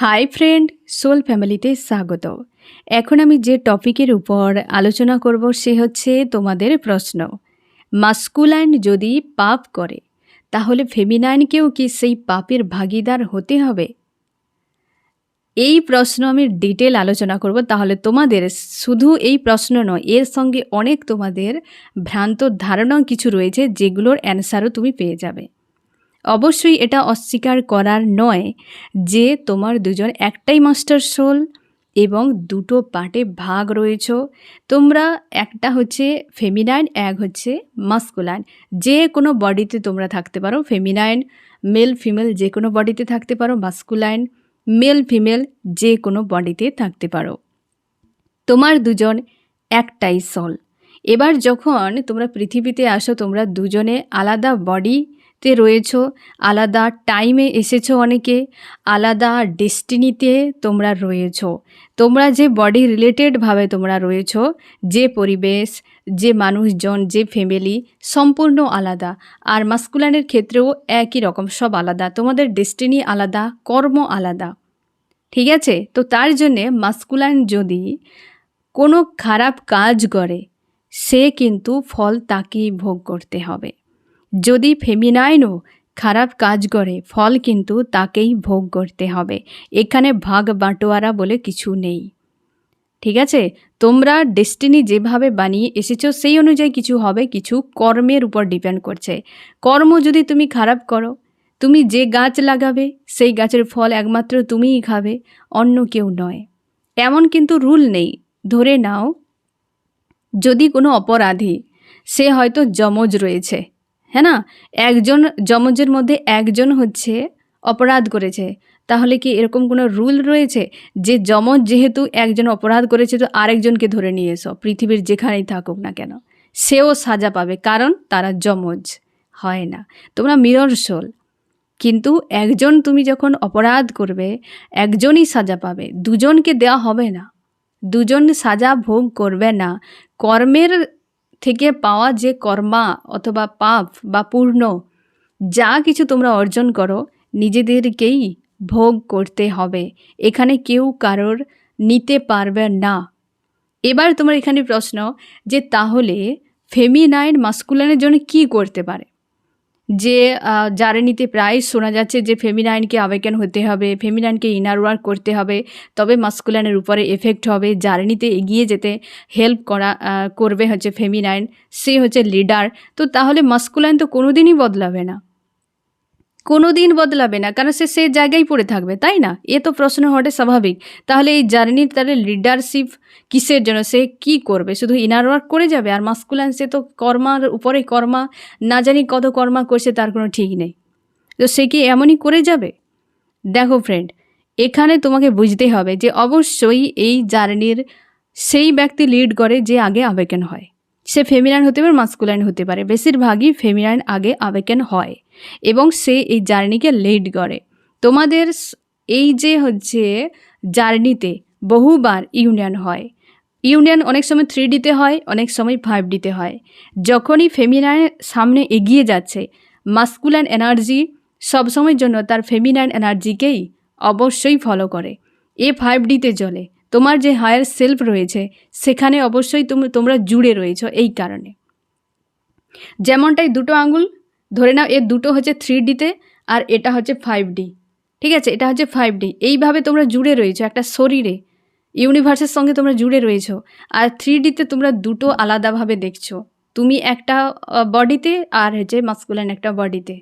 Hi friend soul ফ্যামিলিতে স্বাগত। এখন আমি যে টপিকের উপর আলোচনা করব সে হচ্ছে তোমাদের প্রশ্ন। মাস্কুলাইন যদি পাপ করে, তাহলে ফেমিনাইনকেও কি সেই পাপের ভাগিদার হতে হবে? এই প্রশ্ন আমি ডিটেল আলোচনা করব, তাহলে তোমাদের শুধু এই প্রশ্ন নয়, এর সঙ্গে অনেক তোমাদের ভ্রান্ত ধারণা কিছু রয়েছে, যেগুলোর অ্যান্সারও তুমি পেয়ে যাবে। অবশ্যই এটা অস্বীকার করার নয় যে তোমার দুজন একটাই মাস্টার সোল এবং দুটো পার্টে ভাগ রয়েছ। তোমরা একটা হচ্ছে ফেমিনাইন, এক হচ্ছে মাস্কুলাইন। যে কোনো বডিতে তোমরা থাকতে পারো, ফেমিনাইন, মেল, ফিমেল যে কোনো বডিতে থাকতে পারো, মাস্কুলাইন, মেল, ফিমেল যে কোনো বডিতে থাকতে পারো। তোমার দুজন একটাই সল। এবার যখন তোমরা পৃথিবীতে আসো, তোমরা দুজনে আলাদা বডিতে রয়েছ, আলাদা টাইমে এসেছ অনেকে, আলাদা ডেস্টিনিতে তোমরা রয়েছ। তোমরা যে বডি রিলেটেডভাবে তোমরা রয়েছ, যে পরিবেশ, যে মানুষজন, যে ফ্যামিলি সম্পূর্ণ আলাদা। আর মাস্কুলানের ক্ষেত্রেও একই রকম, সব আলাদা। তোমাদের ডেস্টিনি আলাদা, কর্ম আলাদা। ঠিক আছে? তো তার জন্যে মাস্কুলাইন যদি কোনো খারাপ কাজ করে, সে কিন্তু ফল তাকেই ভোগ করতে হবে। যদি ফেমিনাইনও খারাপ কাজ করে, ফল কিন্তু তাকেই ভোগ করতে হবে। এখানে ভাগ বাঁটোয়ারা বলে কিছু নেই। ঠিক আছে? তোমরা ডেস্টিনি যেভাবে বানিয়ে এসেছ, সেই অনুযায়ী কিছু হবে, কিছু কর্মের উপর ডিপেন্ড করছে। কর্ম যদি তুমি খারাপ করো, তুমি যে গাছ লাগাবে, সেই গাছের ফল একমাত্র তুমিই খাবে, অন্য কেউ নয়। এমন কিন্তু রুল নেই। ধরে নাও, যদি কোনো অপরাধী, সে হয়তো যমজ রয়েছে। হ্যাঁ না? একজন, যমজের মধ্যে একজন হচ্ছে অপরাধ করেছে। তাহলে কি এরকম কোনো রুল রয়েছে যে যমজ যেহেতু একজন অপরাধ করেছে তো আরেকজনকে ধরে নিয়ে এসো, পৃথিবীর যেখানেই থাকুক না কেন? সেও সাজা পাবে, কারণ তারা যমজ। হয় না। তোমরা মিরর সোল কিন্তু একজন তুমি যখন অপরাধ করবে, একজনই সাজা পাবে। দুজনকে দেওয়া হবে না। দুজন সাজা ভোগ করবে না। কর্মের থেকে পাওয়া যে কর্মা অথবা পাপ বা পূর্ণ, যা কিছু তোমরা অর্জন করো, নিজেদেরকেই ভোগ করতে হবে। এখানে কেউ কারোর নিতে পারবে না। এবার তোমার এখানে প্রশ্ন যে, তাহলে ফেমিনাইন মাস্কুলানের জন্য কি করতে পারে? যে জারেনিতে প্রায় শোনা যাচ্ছে যে ফেমিনাইনকে আবেকান হতে হবে ফেমিনাইনকে ইনার ওয়ার্ক করতে হবে, তবে মাস্কুলাইনের উপরে এফেক্ট হবে জার্নিতে এগিয়ে যেতে হেল্প করা করবে হচ্ছে ফেমিনাইন সে হচ্ছে লিডার তো তাহলে মাস্কুলাইন তো কোনো দিনই বদলাবে না। কোনো দিন বদলাবে না, কারণ সে সে জায়গায় পড়ে থাকবে, তাই না? এ তো প্রশ্ন হওয়াটা স্বাভাবিক। তাহলে এই জার্নির তাহলে লিডারশিপ কিসের জন্য? সে কি করবে? শুধু ইনার ওয়ার্ক করে যাবে? আর মাস্কুলান সে তো কর্মার উপরে কর্মা, না জানি কত কর্মা করছে তার কোনো ঠিক নেই। তো সে কি এমনই করে যাবে? দেখো ফ্রেন্ড এখানে তোমাকে বুঝতে হবে যে অবশ্যই এই জার্নির সেই ব্যক্তি লিড করে যে আগে আবেগন হয়। সে ফেমিনাইন হতে পারে, মাস্কুলাইন হতে পারে। বেশিরভাগই ফেমিনাইন আগে আবেগন হয় এবং সে এই জার্নিকে লিড করে। তোমাদের এই যে হচ্ছে জার্নিতে বহুবার ইউনিয়ন হয়। ইউনিয়ন অনেক সময় থ্রি ডিতে হয়, অনেক সময় ফাইভ ডিতে হয়। যখনই ফেমিনাইন সামনে এগিয়ে যাচ্ছে, মাস্কুলাইন এনার্জি সবসময়ের জন্য তার ফেমিনাইন এনার্জিকেই অবশ্যই ফলো করে। এ ফাইভ ডিতে চলে। তোমার যে হায়ার সেলফ রয়েছে, সেখানে অবশ্যই তুমি, তোমরা জুড়ে রয়েছ এই কারণে। যেমনটাই দুটো আঙুল, ধরে নাও এর দুটো হচ্ছে থ্রি ডিতে আর এটা হচ্ছে ফাইভ ডি ঠিক আছে? এটা হচ্ছে ফাইভ ডি এইভাবে তোমরা জুড়ে রয়েছো, একটা শরীরে ইউনিভার্সের সঙ্গে তোমরা জুড়ে রয়েছো, আর থ্রি ডিতে তোমরা দুটো আলাদাভাবে দেখছ। তুমি একটা বডিতে আর হচ্ছে মাস্কুলাইন একটা বডিতে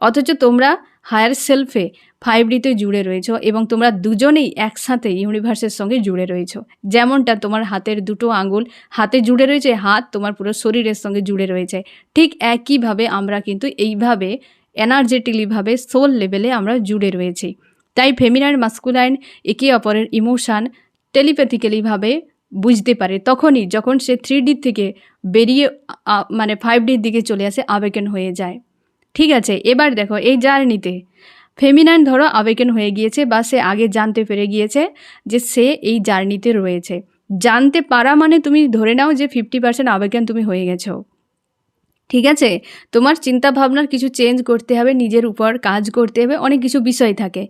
অথচ তোমরা হায়ার সেলফে ফাইভ ডিতে জুড়ে রয়েছো এবং তোমরা দুজনেই একসাথে ইউনিভার্সের সঙ্গে জুড়ে রয়েছো। যেমনটা তোমার হাতের দুটো আঙুল হাতে জুড়ে রয়েছে, হাত তোমার পুরো শরীরের সঙ্গে জুড়ে রয়েছে। ঠিক একইভাবে আমরা কিন্তু এইভাবে এনার্জেটিকলিভাবে সোল লেভেলে আমরা জুড়ে রয়েছি। তাই ফেমিনাইন মাস্কুলাইন একে অপরের ইমোশান টেলিপ্যাথিক্যালিভাবে বুঝতে পারে। তখনই যখন সে থ্রি ডির থেকে বেরিয়ে মানে ফাইভ ডির দিকে চলে আসে আবেগন হয়ে যায়। ঠিক আছে, এবার দেখো, এই জার্নিতে। ফেমিনাইন ধরো আবেকেন হয়ে গিয়েছে বা সে আগে জানতে পেরে গিয়েছে যে সে এই জার্নিতে রয়েছে। জানতে পারা মানে তুমি ধরে নাও যে ফিফটি পার্সেন্ট আবেকেন তুমি হয়ে গেছো। ঠিক আছে? তোমার চিন্তা ভাবনার কিছু চেঞ্জ করতে হবে, নিজের উপর কাজ করতে হবে, অনেক কিছু বিষয় থাকে।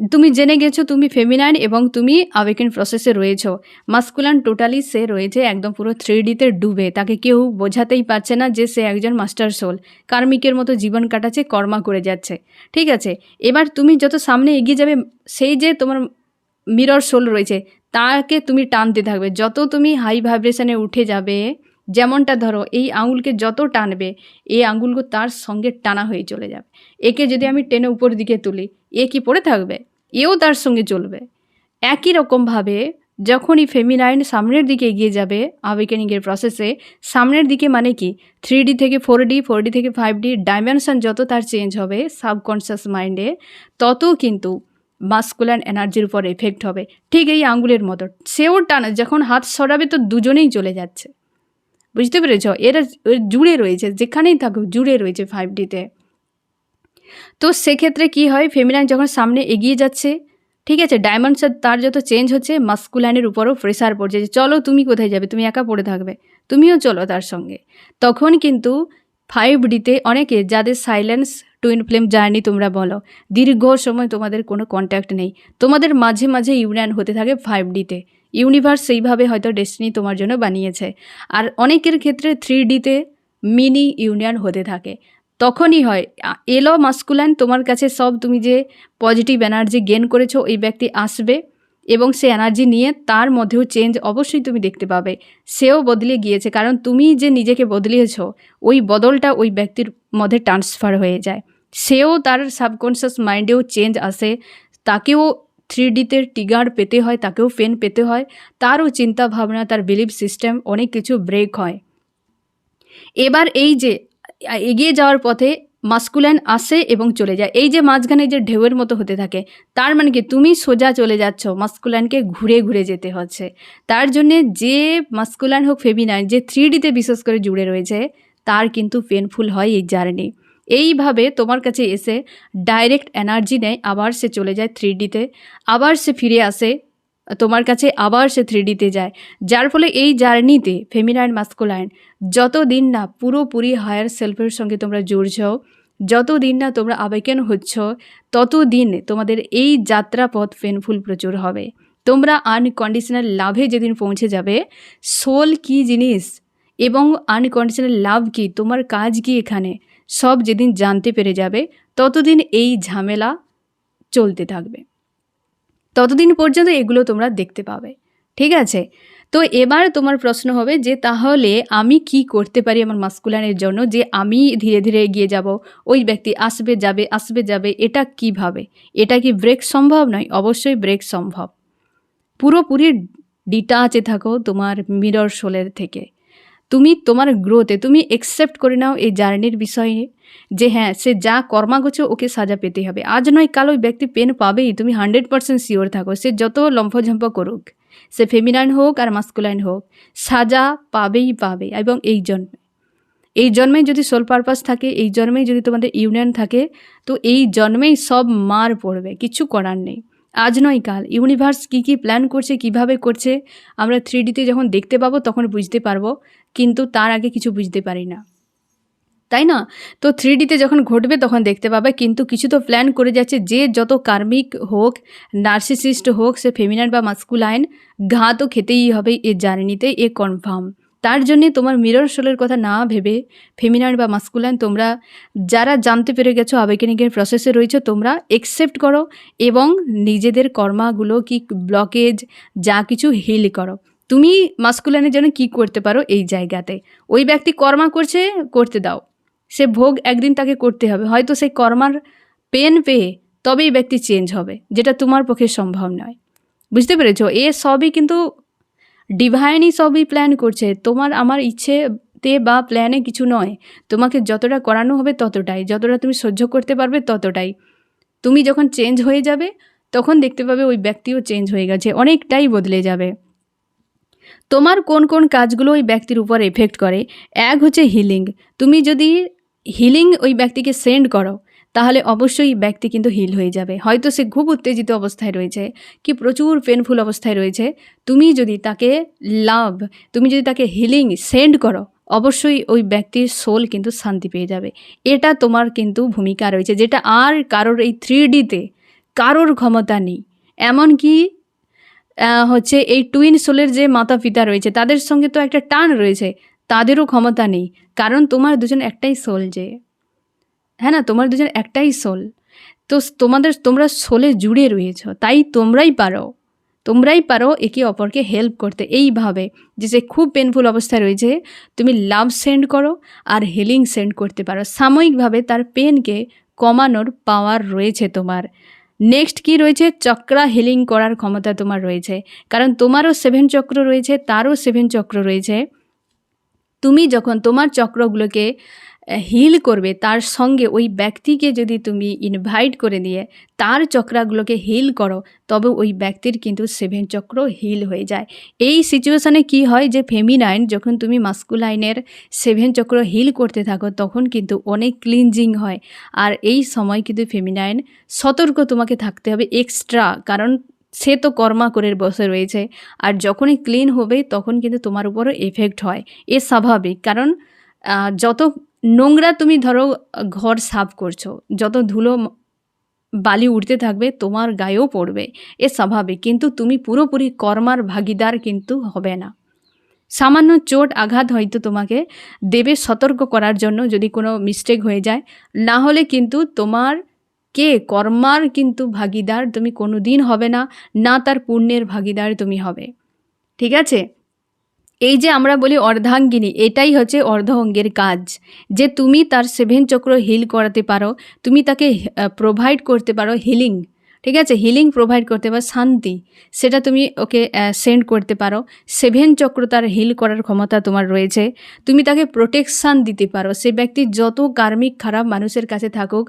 তুমি জেনে গেছো তুমি ফেমিনাইন এবং তুমি আবেকিন প্রসেসে রয়েছো। মাস্কুলান টোটালি সে রয়েছে, একদম পুরো থ্রি ডিতে ডুবে। তাকে কেউ বোঝাতেই পারছে না যে সে একজন মাস্টার সোল কার্মিকের মতো জীবন কাটাচ্ছে, কর্মা করে যাচ্ছে। ঠিক আছে? এবার তুমি যত সামনে এগিয়ে যাবে, সেই যে তোমার মিরর সোল রয়েছে, তাকে তুমি টানতে থাকবে। যত তুমি হাই ভাইব্রেশনে উঠে যাবে, যেমনটা ধরো, এই আঙুলকে যত টানবে, এই আঙুলগুলো তার সঙ্গে টানা হয়ে চলে যাবে। একে যদি আমি টেনে উপর দিকে তুলি, এ কি পড়ে থাকবে? এও তার সঙ্গে চলবে। একই রকমভাবে যখনই ফেমিনাইন সামনের দিকে এগিয়ে যাবে আবেকেনিংয়ের প্রসেসে সামনের দিকে মানে কি? থ্রি ডি থেকে ফোর ডি ফোর ডি থেকে ফাইভ ডি ডাইমেনশন যত তার চেঞ্জ হবে সাবকনসিয়াস মাইন্ডে তত কিন্তু মাস্কুলার এনার্জির উপর এফেক্ট হবে। ঠিক এই আঙ্গুলের মতো। সেও টানা, যখন হাত সরাবে তো দুজনেই চলে যাচ্ছে। বুঝতে পেরেছ? এরা জুড়ে রয়েছে, যেখানেই থাকুক, জুড়ে রয়েছে ফাইভ ডিতে তো সেক্ষেত্রে কি হয় ফেমিনাইন যখন সামনে এগিয়ে যাচ্ছে, ঠিক আছে ডায়মন্ডসের তার যত চেঞ্জ হচ্ছে মাস্কুলাইনের উপরও প্রেসার পড়ছে যে চলো তুমি কোথায় যাবে, তুমি একা পড়ে থাকবে, তুমিও চলো তার সঙ্গে। তখন কিন্তু ফাইভ ডিতে অনেকে যাদের সাইলেন্স টুইন ফ্লেম জার্নি তোমরা বলো, দীর্ঘ সময় তোমাদের কোনো কন্ট্যাক্ট নেই। তোমাদের মাঝে মাঝে ইউনিয়ন হতে থাকে ফাইভ ডিতে ইউনিভার্স সেইভাবে হয়তো ডেস্টিনি তোমার জন্য বানিয়েছে। আর অনেকের ক্ষেত্রে থ্রি ডিতে মিনি ইউনিয়ন হতে থাকে। তখনই হয় এলো মাস্কুলান তোমার কাছে সব তুমি যে পজিটিভ এনার্জি গেন করেছ ওই ব্যক্তি আসবে এবং সে এনার্জি নিয়ে তার মধ্যেও চেঞ্জ অবশ্যই তুমি দেখতে পাবে। সেও বদলে গিয়েছে, কারণ তুমি যে নিজেকে বদলিয়েছো ওই বদলটা ওই ব্যক্তির মধ্যে ট্রান্সফার হয়ে যায়। সেও তার সাবকনশিয়াস মাইন্ডেও চেঞ্জ আসে, তাকেও থ্রি ডিতে টিগার পেতে হয়, তাকেও পেন পেতে হয়, তারও চিন্তা ভাবনা তার বিলিভ সিস্টেম অনেক কিছু ব্রেক হয়। এবার এই যে এগিয়ে যাওয়ার পথে মাস্কুলাইন আসে এবং চলে যায়। এই যে মাঝখানে যে ঢেউয়ের মতো হতে থাকে, তার মানে কি তুমি সোজা চলে যাচ্ছ মাস্কুলাইনকে ঘুরে ঘুরে যেতে হচ্ছে। তার জন্যে যে মাস্কুলাইন হোক ফেমিনাইন যে থ্রি ডিতে বিশেষ করে জুড়ে রয়েছে, তার কিন্তু পেনফুল হয় এই জার্নি এইভাবে তোমার কাছে এসে ডাইরেক্ট এনার্জি নেয়, আবার সে চলে যায় থ্রি ডিতে আবার সে ফিরে আসে তোমার কাছে আবার সে থ্রি ডিতে যায়, যার ফলে এই জার্নিতে ফেমিনাইন, মাস্কুলাইন, যতদিন না পুরোপুরি হায়ার সেলফের সঙ্গে তোমরা জুড়ছ যতদিন না তোমরা আবেকেন হচ্ছ, ততদিন তোমাদের এই যাত্রাপথ পেনফুল প্রচুর হবে। তোমরা আনকন্ডিশনাল লাভে যেদিন পৌঁছে যাবে সোল কি জিনিস এবং আনকন্ডিশনাল লাভ কি, তোমার কাজ কি এখানে, সব যেদিন জানতে পেরে যাবে, ততদিন এই ঝামেলা চলতে থাকবে। ততদিন পর্যন্ত এগুলো তোমরা দেখতে পাবে। ঠিক আছে? তো এবার তোমার প্রশ্ন হবে যে তাহলে আমি কি করতে পারি আমার মাস্কুলানের জন্য? যে আমি ধীরে ধীরে এগিয়ে যাব, ওই ব্যক্তি আসবে, যাবে আসবে, যাবে, এটা কীভাবে? এটা কি ব্রেক সম্ভব নয়? অবশ্যই ব্রেক সম্ভব। পুরোপুরি ডিটাচে থাকো তোমার মিরর শোলের থেকে। তুমি তোমার গ্রোথে তুমি একসেপ্ট করে নাও এই জার্নির বিষয়ে যে হ্যাঁ সে যা কর্মা করছে ওকে সাজা পেতে হবে। আজ নয়, কাল ওই ব্যক্তি পেন পাবেই, তুমি হান্ড্রেড পার্সেন্ট শিওর থাকো। সে যত লম্ফঝম্প করুক, সে ফেমিনাইন হোক আর মাস্কুলাইন হোক, সাজা পাবেই পাবে এবং এই জন্মে। এই জন্মে যদি সোল পারপাস থাকে, এই জন্মেই যদি তোমাদের ইউনিয়ন থাকে, তো এই জন্মেই সব মার পড়বে, কিছু করার নেই। আজ নয়, কাল। ইউনিভার্স কী কী প্ল্যান করছে, কীভাবে করছে, আমরা থ্রি ডিতে যখন দেখতে পাবো, তখন বুঝতে পারব। কিন্তু তার আগে কিছু বুঝতে পারি না। তাই না? তো থ্রি ডিতে যখন ঘটবে তখন দেখতে পাবে, কিন্তু কিছু তো প্ল্যান করে যাচ্ছে যে যত কার্মিক হোক, নার্সিসিস্ট হোক, সে ফেমিনার বা মাস্কুলাইন ঘা তো খেতেই হবে এ জার্নিতে, এ কনফার্ম তার জন্যে তোমার মিরর সোলের কথা না ভেবে ফেমিনার বা মাস্কুলাইন তোমরা যারা জানতে পেরে গেছো আবেগেনিকের প্রসেসে রয়েছে, তোমরা একসেপ্ট করো এবং নিজেদের কর্মাগুলো কি ব্লকেজ যা কিছু হিল করো। তুমি মাস্কুলাইনের জন্য কি করতে পারো এই জায়গাতে। ওই ব্যক্তি কর্মা করছে, করতে দাও। সে ভোগ একদিন তাকে করতে হবে। হয়তো সেই কর্মার পেন পেয়ে তবেই ব্যক্তি চেঞ্জ হবে, যেটা তোমার পক্ষে সম্ভব নয়। বুঝতে পেরেছ? এ সবই কিন্তু ডিভাইনই সবই প্ল্যান করছে। তোমার আমার ইচ্ছেতে বা প্ল্যানে কিছু নয়। তোমাকে যতটা করানো হবে ততটাই। যতটা তুমি সহ্য করতে পারবে ততটাই। তুমি যখন চেঞ্জ হয়ে যাবে, তখন দেখতে পাবে ওই ব্যক্তিও চেঞ্জ হয়ে গেছে। অনেকটাই বদলে যাবে। তোমার কোন কোন কাজগুলো ওই ব্যক্তির উপর এফেক্ট করে? এক হচ্ছে হিলিং তুমি যদি হিলিং ওই ব্যক্তিকে সেন্ড করো, তাহলে অবশ্যই ব্যক্তি কিন্তু হিল হয়ে যাবে। হয়তো সে খুব উত্তেজিত অবস্থায় রয়েছে, কি প্রচুর পেনফুল অবস্থায় রয়েছে। তুমি যদি তাকে লাভ তুমি যদি তাকে হিলিং সেন্ড করো, অবশ্যই ওই ব্যক্তির সোল কিন্তু শান্তি পেয়ে যাবে। এটা তোমার কিন্তু ভূমিকা রয়েছে, যেটা আর কারোর এই থ্রি ডিতে কারোর ক্ষমতা নেই। এমনকি হচ্ছে এই টুইন সোলের যে মাতা পিতা রয়েছে, তাদের সঙ্গে তো একটা টান রয়েছে, তাদেরও ক্ষমতা নেই। কারণ তোমার দুজন একটাই সোল যে। হ্যাঁ না? তোমার দুজন একটাই সোল তো তোমাদের, তোমরা সোলে জুড়ে রয়েছ, তাই তোমরাই পারো। তোমরাই পারো একে অপরকে হেল্প করতে। এইভাবে যে সে খুব পেনফুল অবস্থায় রয়েছে, তুমি লাভ সেন্ড করো আর হিলিং সেন্ড করতে পারো। সাময়িকভাবে তার পেনকে কমানোর পাওয়ার রয়েছে তোমার। নেক্সট কি রয়েছে? চক্রা হিলিং করার ক্ষমতা তোমার রয়েছে। কারণ তোমারও সেভেন চক্র রয়েছে, তারও সেভেন চক্র রয়েছে। তুমি যখন তোমার চক্রগুলোকে হিল করবে, তার সঙ্গে ওই ব্যক্তিকে যদি তুমি ইনভাইট করে দিয়ে তার চক্রাগুলোকে হিল করো, তবে ওই ব্যক্তির কিন্তু সেভেন চক্র হিল হয়ে যায়। এই সিচুয়েশানে কি হয় যে ফেমিনাইন যখন তুমি মাস্কুলাইনের সেভেন চক্র হিল করতে থাকো, তখন কিন্তু অনেক ক্লিনজিং হয়। আর এই সময় কিন্তু ফেমিনাইন সতর্ক তোমাকে থাকতে হবে এক্সট্রা কারণ সে তো কর্মা করে বসে রয়েছে। আর যখনই ক্লিন হবে, তখন কিন্তু তোমার উপরও এফেক্ট হয়। এ স্বাভাবিক, কারণ যত নোংরা তুমি ধরো, ঘর সাফ করছ, যত ধুলো বালি উঠতে থাকবে, তোমার গায়েও পড়বে, এ স্বাভাবিক, কিন্তু তুমি পুরোপুরি কর্মার ভাগিদার কিন্তু হবে না। সামান্য চোট আঘাত হয়তো তোমাকে দেবে সতর্ক করার জন্য যদি কোনো মিস্টেক হয়ে যায়, না হলে কিন্তু তোমার কে? কর্মার কিন্তু ভাগিদার তুমি কোনো দিন হবে না না তার পুণ্যের ভাগিদার তুমি হবে। ঠিক আছে? এই যে আমরা বলি অর্ধাঙ্গিনী, এটাই হচ্ছে অর্ধ অঙ্গের কাজ। যে তুমি তার সেভেন চক্র হিল করাতে পারো, তুমি তাকে প্রোভাইড করতে পারো হিলিং ঠিক আছে? হিলিং প্রোভাইড করতে পারো শান্তি, সেটা তুমি ওকে সেন্ড করতে পারো। সেভেন চক্র তার হিল করার ক্ষমতা তোমার রয়েছে। তুমি তাকে প্রোটেকশান দিতে পারো। সে ব্যক্তি যত কার্মিক খারাপ মানুষের কাছে থাকুক,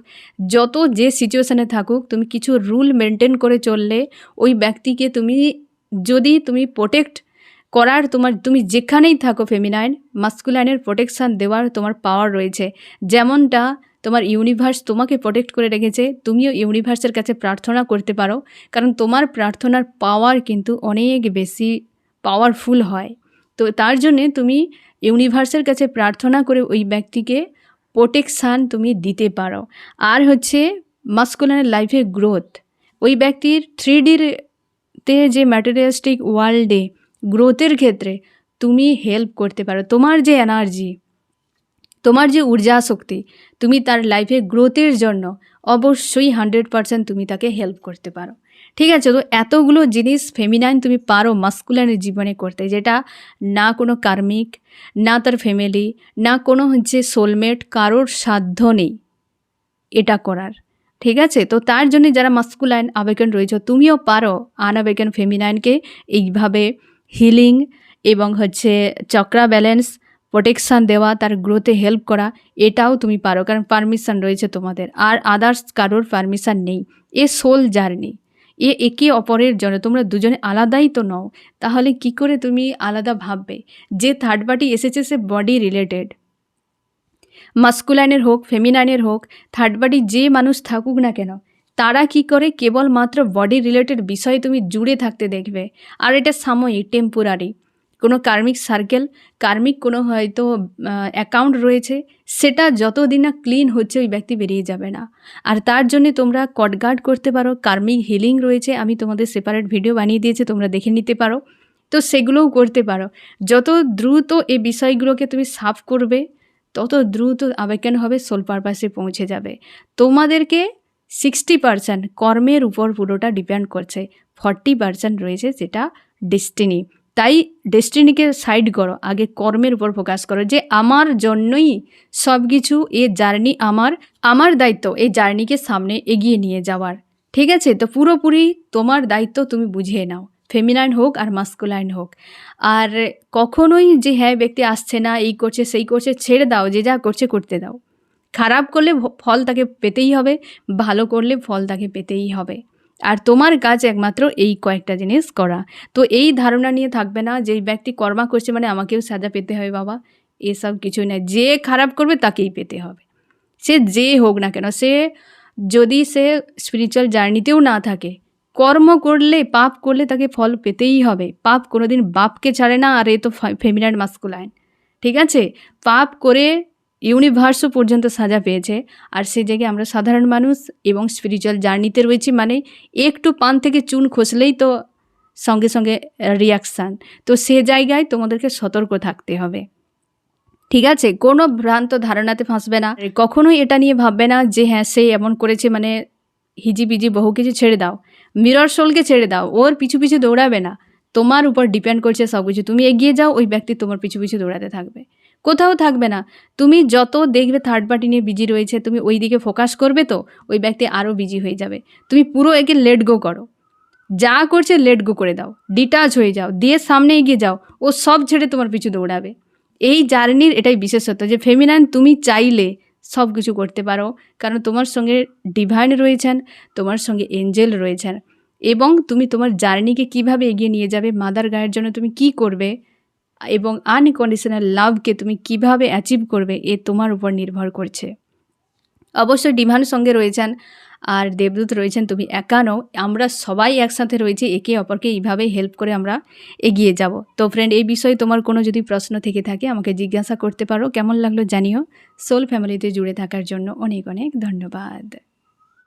যত যে সিচুয়েশানে থাকুক, তুমি কিছু রুল মেনটেন করে চললে, ওই ব্যক্তিকে তুমি, যদি তুমি প্রোটেক্ট করার তোমার, তুমি যেখানেই থাকো ফেমিনাইন মাস্কুলাইনের প্রোটেকশান দেওয়ার তোমার পাওয়ার রয়েছে। যেমনটা তোমার ইউনিভার্স তোমাকে প্রোটেক্ট করে রেখেছে, তুমিও ইউনিভার্সের কাছে প্রার্থনা করতে পারো, কারণ তোমার প্রার্থনার পাওয়ার কিন্তু অনেক বেশি পাওয়ারফুল হয়। তো তার জন্যে তুমি ইউনিভার্সের কাছে প্রার্থনা করে ওই ব্যক্তিকে প্রোটেকশান তুমি দিতে পারো। আর হচ্ছে মাস্কুলানের লাইফে গ্রোথ ওই ব্যক্তির থ্রি ডির তে যে ম্যাটেরিয়ালিস্টিক ওয়ার্ল্ডে গ্রোথের ক্ষেত্রে তুমি হেল্প করতে পারো। তোমার যে এনার্জি তোমার যে ঊর্জা শক্তি, তুমি তার লাইফে গ্রোথের জন্য অবশ্যই হান্ড্রেড পারসেন্ট তুমি তাকে হেল্প করতে পারো। ঠিক আছে, তো এতগুলো জিনিস ফেমিনাইন তুমি পারো মাস্কুলানের জীবনে করতে, যেটা না কোনো কার্মিক না তার ফ্যামিলি না কোনো হচ্ছে সোলমেট কারোর সাধ্য নেই এটা করার। ঠিক আছে, তো তার জন্য যারা মাস্কুলাইন আবেগন রয়েছে, তুমিও পারো আনাবেগন ফেমিনাইনকে এইভাবে হিলিং এবং হচ্ছে চক্রা ব্যালেন্স প্রোটেকশান দেওয়া, তার গ্রোথে হেল্প করা, এটাও তুমি পারো। কারণ পারমিশন রয়েছে তোমাদের। আর আদার্স কারোর পারমিশন নেই। এ সোল জার্নি এ একে অপরের জন্য তোমরা দুজনে আলাদাই তো নও। তাহলে কি করে তুমি আলাদা ভাববে? যে থার্ড পার্টি এসেছে, সে বডি রিলেটেড মাস্কুলাইনের হোক ফেমিনাইনের হোক থার্ড পার্টি যে মানুষ থাকুক না কেন তারা কি করে? কেবলমাত্র বডি রিলেটেড বিষয়ে তুমি জুড়ে থাকতে দেখবে। আর এটা সাময়িক টেম্পোরারি কোনো কার্মিক সার্কেল কার্মিক কোনো হয়তো অ্যাকাউন্ট রয়েছে, সেটা যতদিন না ক্লিন হচ্ছে ওই ব্যক্তি বেরিয়ে যাবে না। আর তার জন্য তোমরা কটগার্ড করতে পারো কার্মিক হিলিং রয়েছে, আমি তোমাদের সেপারেট ভিডিও বানিয়ে দিয়েছি, তোমরা দেখে নিতে পারো। তো সেগুলোও করতে পারো। যত দ্রুত এই বিষয়গুলোকে তুমি সাফ করবে, তত দ্রুত আবেগন হবে সোল পারপাসে পৌঁছে যাবে। তোমাদেরকে সিক্সটি পার্সেন্ট কর্মের উপর পুরোটা ডিপেন্ড করছে। ফর্টি পার্সেন্ট রয়েছে যেটা ডেস্টিনি। তাই ডেস্টিনিকে সাইড করো, আগে কর্মের উপর ফোকাস করো যে আমার জন্যই সব কিছু এ জার্নি আমার আমার দায়িত্ব, এই জার্নিকে সামনে এগিয়ে নিয়ে যাওয়ার। ঠিক আছে? তো পুরোপুরি তোমার দায়িত্ব তুমি বুঝিয়ে নাও। ফেমিনাইন হোক আর মাস্কুলাইন হোক। আর কখনোই যে হ্যাঁ ব্যক্তি আসছে না, এই করছে, সেই করছে, ছেড়ে দাও, যে যা করছে করতে দাও। খারাপ করলে ফল তাকে পেতেই হবে, ভালো করলে ফল তাকে পেতেই হবে। আর তোমার কাজ একমাত্র এই কয়েকটা জিনিস করা। তো এই ধারণা নিয়ে থাকবে না যে ব্যক্তি কর্মা করছে মানে আমাকেও সাজা পেতে হবে বাবা। এসব কিছুই না, যে খারাপ করবে তাকেই পেতে হবে। সে যে হোক না কেন, সে যদি সে স্পিরিচুয়াল জার্নিতেও না থাকে, কর্ম করলে, পাপ করলে তাকে ফল পেতেই হবে। পাপ কোনোদিন বাপকে ছাড়ে না, আর এ তো ফেমিনাইন মাস্কুলাইন ঠিক আছে? পাপ করে ইউনিভার্সও পর্যন্ত সাজা পেয়েছে। আর সে জায়গায় আমরা সাধারণ মানুষ এবং স্পিরিচুয়াল জার্নিতে রয়েছি মানে একটু পান থেকে চুন খসলেই তো সঙ্গে সঙ্গে রিয়াকশান তো সে জায়গায় তোমাদেরকে সতর্ক থাকতে হবে। ঠিক আছে? কোনো ভ্রান্ত ধারণাতে ফাঁসবে না। কখনোই এটা নিয়ে ভাববে না যে হ্যাঁ সে এমন করেছে মানে হিজিবিজি বহু কিছু ছেড়ে দাও। মিরর সোলকে ছেড়ে দাও। ওর পিছু পিছু দৌড়াবে না। তোমার উপর ডিপেন্ড করছে সব কিছু তুমি এগিয়ে যাও, ওই ব্যক্তি তোমার পিছু পিছু দৌড়াতে থাকবে। কোথাও থাকবে না। তুমি যত দেখবে থার্ড পার্টি নিয়ে বিজি রয়েছে, তুমি ওই দিকে ফোকাস করবে তো, ওই ব্যক্তি আরও বিজি হয়ে যাবে। তুমি পুরো একে লেট গো করো। যা করছে লেট গো করে দাও। ডিটাচ হয়ে যাও। দিয়ে সামনে এগিয়ে যাও। ও সব ছেড়ে তোমার পিছু দৌড়াবে। এই জার্নির এটাই বিশেষত্ব যে ফেমিনাইন তুমি চাইলে সব কিছু করতে পারো। কারণ তোমার সঙ্গে ডিভাইন রয়েছেন, তোমার সঙ্গে এঞ্জেল রয়েছেন। এবং তুমি তোমার জার্নিকে কীভাবে এগিয়ে নিয়ে যাবে মাদার গায়ের জন্য তুমি কি করবে এবং আনকন্ডিশনাল লাভকে তুমি কীভাবে অ্যাচিভ করবে এ তোমার উপর নির্ভর করছে। অবশ্যই ডিভাইন সঙ্গে রয়েছেন আর দেবদূত রয়েছেন, তুমি একা নও, আমরা সবাই একসাথে রয়েছি, একে অপরকে এইভাবেই হেল্প করে আমরা এগিয়ে যাব। তো ফ্রেন্ড এই বিষয়ে তোমার কোনো যদি প্রশ্ন থেকে থাকে, আমাকে জিজ্ঞাসা করতে পারো, কেমন লাগল জানিও। সোল ফ্যামিলিতে জুড়ে থাকার জন্য অনেক অনেক ধন্যবাদ।